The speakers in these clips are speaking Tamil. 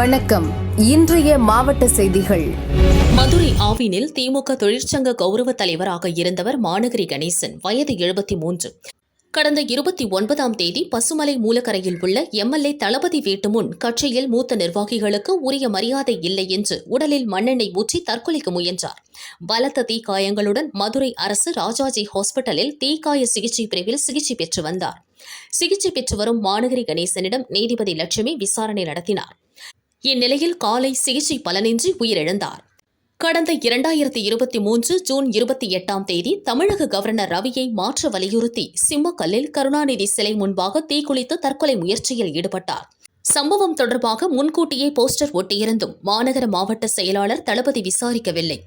வணக்கம். இன்றைய மாவட்ட செய்திகள். மதுரை ஆவினில் திமுக தொழிற்சங்க கௌரவ தலைவராக இருந்தவர் மாநகரி கணேசன் வயது எழுபத்தி மூன்று கடந்த இருபத்தி ஒன்பதாம் தேதி பசுமலை மூலக்கரையில் உள்ள எம்எல்ஏ தளபதி வீட்டு முன் கட்சியில் மூத்த நிர்வாகிகளுக்கு உரிய மரியாதை இல்லை என்று உடலில் மண்ணெண்ணெய் ஊற்றி தற்கொலைக்கு முயன்றார். பலத்த தீக்காயங்களுடன் மதுரை அரசு ராஜாஜி ஹாஸ்பிட்டலில் தீக்காய சிகிச்சை பிரிவில் சிகிச்சை பெற்று வந்தார். சிகிச்சை பெற்று வரும் மாநகரி கணேசனிடம் நீதிபதி லட்சுமி விசாரணை நடத்தினார். இந்நிலையில் காலை சிகிச்சை பலனின்றி உயிரிழந்தார். கடந்த இரண்டாயிரத்தி இருபத்தி மூன்று ஜூன் இருபத்தி எட்டாம் தேதி தமிழக கவர்னர் ரவியை மாற்ற வலியுறுத்தி சிம்மக்கல்லில் கருணாநிதி சிலை முன்பாக தீக்குளித்து தற்கொலை முயற்சியில் ஈடுபட்டார். சம்பவம் தொடர்பாக முன்கூட்டியே போஸ்டர் ஒட்டியிருந்தும் மாநகர மாவட்ட செயலாளர் தளபதி விசாரிக்கவில்லை.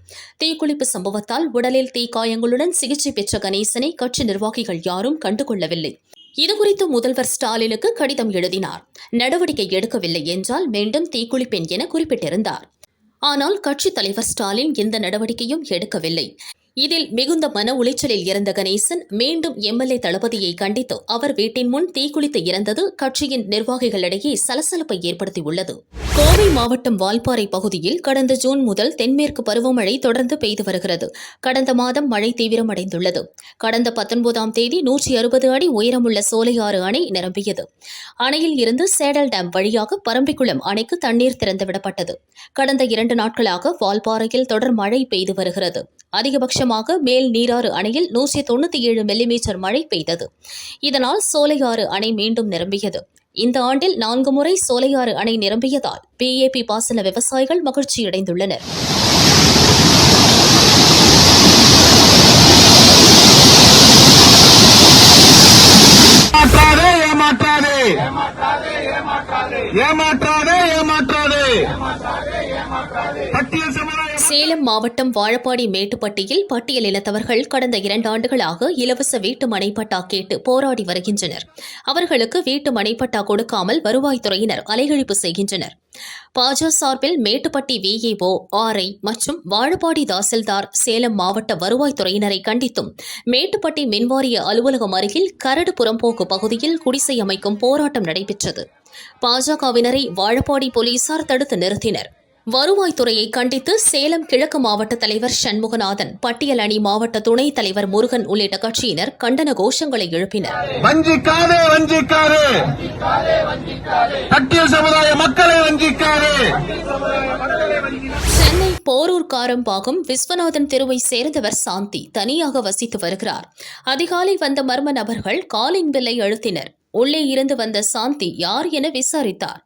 தீக்குளிப்பு சம்பவத்தால் உடலில் தீக்காயங்களுடன் சிகிச்சை பெற்ற கணேசனை கட்சி நிர்வாகிகள் யாரும் கண்டுகொள்ளவில்லை. இதுகுறித்து முதல்வர் ஸ்டாலினுக்கு கடிதம் எழுதினார். நடவடிக்கை எடுக்கவில்லை என்றால் மீண்டும் தீக்குளிப்பேன் என குறிப்பிட்டிருந்தார். ஆனால் கட்சித் தலைவர் ஸ்டாலின் எந்த நடவடிக்கையும் எடுக்கவில்லை. இதில் மிகுந்த மன உளைச்சலில் இருந்த கணேசன் மீண்டும் எம்எல்ஏ தளபதியை கண்டித்து அவர் வீட்டின் முன் தீக்குளித்து இறந்தது கட்சியின் நிர்வாகிகளிடையே சலசலப்பை ஏற்படுத்தியுள்ளது. கோவை மாவட்டம் வால்பாறை பகுதியில் கடந்த ஜூன் முதல் தென்மேற்கு பருவமழை தொடர்ந்து பெய்து வருகிறது. கடந்த மாதம் மழை தீவிரமடைந்துள்ளது கடந்த பத்தொன்பதாம் தேதி நூற்றி அறுபது அடி உயரமுள்ள சோலையாறு அணை நிரம்பியது. அணையில் இருந்து சேடல் டேம் வழியாக பரம்பிக்குளம் அணைக்கு தண்ணீர் திறந்துவிடப்பட்டது. கடந்த இரண்டு நாட்களாக வால்பாறையில் தொடர் மழை பெய்து வருகிறது. அதிகபட்சமாக மேல் நீராறு அணையில் நூற்றி தொண்ணூற்றி ஏழு மில்லிமீட்டர் மழை பெய்தது. இதனால் சோலையாறு அணை மீண்டும் நிரம்பியது. இந்த ஆண்டில் நான்கு முறை சோலையாறு அணை நிரம்பியதால் பிஏபி பாசன விவசாயிகள் மகிழ்ச்சியடைந்துள்ளனர் ஏமாற்றாதே ஏமாற்றாதே ஏமாற்றாதே பட்டியல் சமுதாய சேலம் மாவட்டம் வாழப்பாடி மேட்டுப்பட்டியில் பட்டியல் இனத்தவர்கள் கடந்த இரண்டு ஆண்டுகளாக இலவச வீட்டு மனைப்பட்டா கேட்டு போராடி வருகின்றனர். அவர்களுக்கு வீட்டு மனைப்பட்டா கொடுக்காமல் வருவாய்த்துறையினர் அலைகழிப்பு செய்கின்றனர். பாஜ சார்பில் மேட்டுப்பட்டி விஏஓ ஆர்ஐ மற்றும் வாழப்பாடி தாசில்தார் சேலம் மாவட்ட வருவாய்த்துறையினரை கண்டித்தும் மேட்டுப்பட்டி மின்வாரிய அலுவலகம் அருகில் கரடு புறம்போக்கு பகுதியில் குடிசை அமைக்கும் போராட்டம் நடைபெற்றது. பாஜகவினரை வாழப்பாடி போலீசார் தடுத்து நிறுத்தினர். வருவாய்த்துறையை கண்டித்து சேலம் கிழக்கு மாவட்ட தலைவர் சண்முகநாதன் பட்டியல் அணி மாவட்ட துணைத் தலைவர் முருகன் உள்ளிட்ட கட்சியினர் கண்டன கோஷங்களை எழுப்பினர். வஞ்சிக்காதே வஞ்சிக்காதே. பட்டியல் சமுதாய மக்களை வஞ்சிக்காதே. சென்னை போரூர் காரம்பாகம் விஸ்வநாதன் தெருவை சேர்ந்தவர் சாந்தி தனியாக வசித்து வருகிறார். அதிகாலை வந்த மர்ம நபர்கள் காலிங் பில்லை அழுத்தினர். உள்ளே இருந்து வந்த சாந்தி யார் என விசாரித்தார்.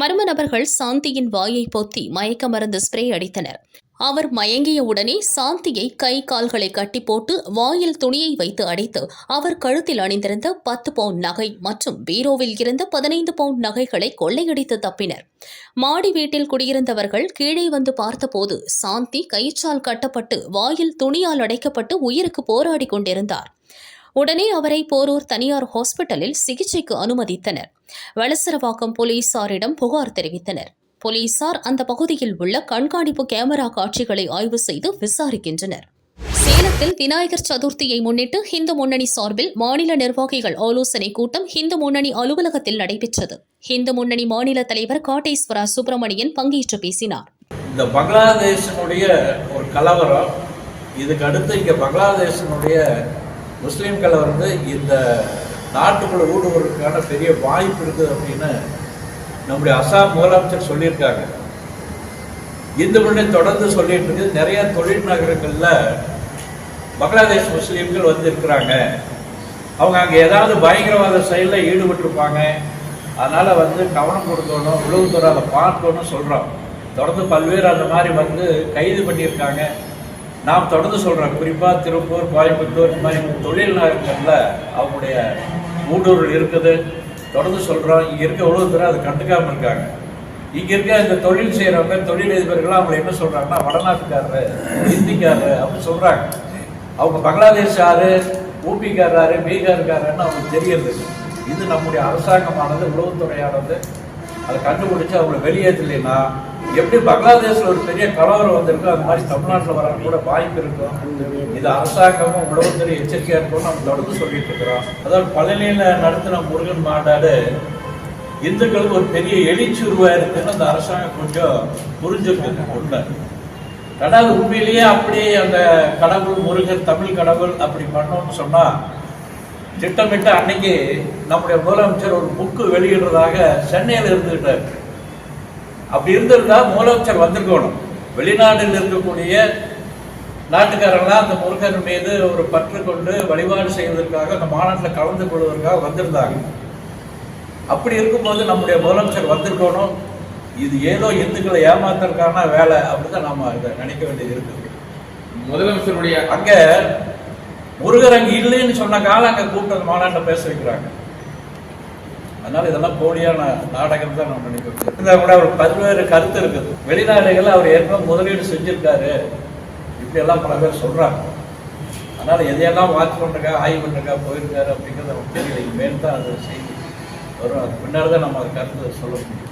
மர்ம நபர்கள் சாந்தியின் வாயை பொத்தி மயக்க மருந்து ஸ்ப்ரே அடித்தனர். அவர் மயங்கிய உடனே சாந்தியை கை கால்களை கட்டி போட்டு வாயில் துணியை வைத்து அடைத்து அவர் கழுத்தில் அணிந்திருந்த பத்து பவுண்ட் நகை மற்றும் பீரோவில் இருந்த பதினைந்து பவுண்ட் நகைகளை கொள்ளையடித்து தப்பினர். மாடி வீட்டில் குடியிருந்தவர்கள் கீழே வந்து பார்த்தபோது சாந்தி கயிற்றால் கட்டப்பட்டு வாயில் துணியால் அடைக்கப்பட்டு உயிருக்கு போராடி கொண்டிருந்தார். உடனே அவரை போரூர் தனியார் ஹாஸ்பிட்டலில் சிகிச்சைக்கு அனுமதித்தனர். வளசரவாக்கம் போலீசாரிடம் புகார் தெரிவித்தனர். போலீசார் அந்த பகுதியில் உள்ள கண்காணிப்பு கேமரா காட்சிகளை ஆய்வு செய்து விசாரிக்கின்றனர். சேலத்தில் விநாயகர் சதுர்த்தியை முன்னிட்டு ஹிந்து முன்னணி சார்பில் மாநில நிர்வாகிகள் ஆலோசனை கூட்டம் ஹிந்து முன்னணி அலுவலகத்தில் நடைபெற்றது. ஹிந்து முன்னணி மாநில தலைவர் காட்டேஸ்வரா சுப்பிரமணியன் பங்கேற்று பேசினார். இந்த பங்களாதேஷனுடைய ஒரு கலவரம் இதுக்கு அடுத்து இங்கே பங்களாதேஷனுடைய முஸ்லீம்களை வந்து இந்த நாட்டுக்குள்ள ஊடுருவதற்கான பெரிய வாய்ப்பு இருக்குது அப்படின்னு நம்முடைய அசாம் முதலமைச்சர் சொல்லியிருக்காங்க. இந்து முன்னே தொடர்ந்து சொல்லிட்டு இருக்குது நிறைய தொழில் நகரங்களில் பங்களாதேஷ் முஸ்லீம்கள் வந்து இருக்கிறாங்க. அவங்க அங்கே ஏதாவது பயங்கரவாத செயலில் ஈடுபட்டிருப்பாங்க. அதனால் வந்து கவனம் கொடுக்கணும் உளவுத்துறை அதை பார்க்கணும்னு சொல்கிறோம் தொடர்ந்து பல்வேறு அந்த மாதிரி வந்து கைது பண்ணியிருக்காங்க. நாம் தொடர்ந்து சொல்கிறோம் குறிப்பாக திருப்பூர் கோயம்புத்தூர் இந்த மாதிரி தொழில் நகரங்களில் அவங்களுடைய ஊடுருவல் இருக்குது. தொடர்ந்து சொல்கிறோம் இங்கே இருக்க உளவுத்துறை அதை கண்டுக்காமல் இருக்காங்க. இங்கே இருக்க இந்த தொழில் செய்கிறவங்க தொழில் அதிபர்கள்லாம் அவங்களை என்ன சொல்கிறாங்கன்னா வடநாட்டுக்காரரு ஹிந்திக்காரரு அப்படின்னு சொல்கிறாங்க அவங்க பங்களாதேஷ் யாரு ஊபிக்காரரு பீகார்காரன்னு அவங்களுக்கு தெரியறது இது நம்முடைய அரசாங்கமானது உளவுத்துறையானது. அதை கண்டுபிடிச்சு அவங்களை வெளியேற்றலைன்னா எப்படி பங்களாதேஷில் ஒரு பெரிய கலவரம் வந்திருக்கோ அந்த மாதிரி தமிழ்நாட்டில் வர கூட வாய்ப்பு இருக்கும் இது அரசாங்கமும் உளவுத்துறை எச்சரிக்கையாக இருக்கும்னு நம்ம தொடர்ந்து சொல்லிட்டு இருக்கிறோம். அதாவது பழனியில் நடத்தின முருகன் மாநாடு இந்துக்களுக்கு ஒரு பெரிய எழுச்சியுருவா இருக்குன்னு அந்த அரசாங்கம் கொஞ்சம் புரிஞ்சுருக்கு உண்மை. ரெண்டாவது உண்மையிலேயே அப்படியே அந்த கடவுள் முருகன் தமிழ் கடவுள் அப்படி பண்ணோம்னு சொன்னால் திட்டமிட்டு அன்னைக்கு நம்முடைய முதலமைச்சர் ஒரு புக்கு வெளியிடுறதாக சென்னையில் இருந்துகிட்டார். அப்படி இருந்திருந்தா முதலமைச்சர் வந்திருக்கணும். வெளிநாட்டில் இருக்கக்கூடிய நாட்டுக்காரெல்லாம் அந்த முருகன் மீது ஒரு பற்று கொண்டு வழிபாடு செய்வதற்காக அந்த மாநாட்டில் கலந்து கொள்வதற்காக வந்திருந்தாங்க. அப்படி இருக்கும்போது நம்முடைய முதலமைச்சர் வந்திருக்கணும். இது ஏதோ இந்துக்களை ஏமாத்துறதுக்கான வேலை அப்படிதான் நாம இதை நினைக்க வேண்டியது இருக்குது. முதலமைச்சருடைய அங்க முருகர் அங்க இல்லைன்னு சொன்ன காலம் அங்க கூப்பிட்டு அந்த மாநாட்டில் பேச வைக்கிறாங்க. அதனால இதெல்லாம் போலியான நாடகம் தான் நம்ம நினைக்கிறோம் இந்த கூட அவர் பல்வேறு கருத்து இருக்குது. வெளிநாடுகளில் அவர் ஏற்கனவே முதலீடு செஞ்சிருக்காரு. இப்படி எல்லாம் பல பேர் சொல்றாங்க. அதனால எதையெல்லாம் வாட்ச் பண்ணிருக்கா ஆய்வு பண்ணிருக்கா போயிருக்காரு அப்படிங்கிறது நமக்கு தெரியல. இனிமேல் தான் அது செய்தி வரும். அது பின்னாடி தான் நம்ம அது கருத்து சொல்ல முடியும்.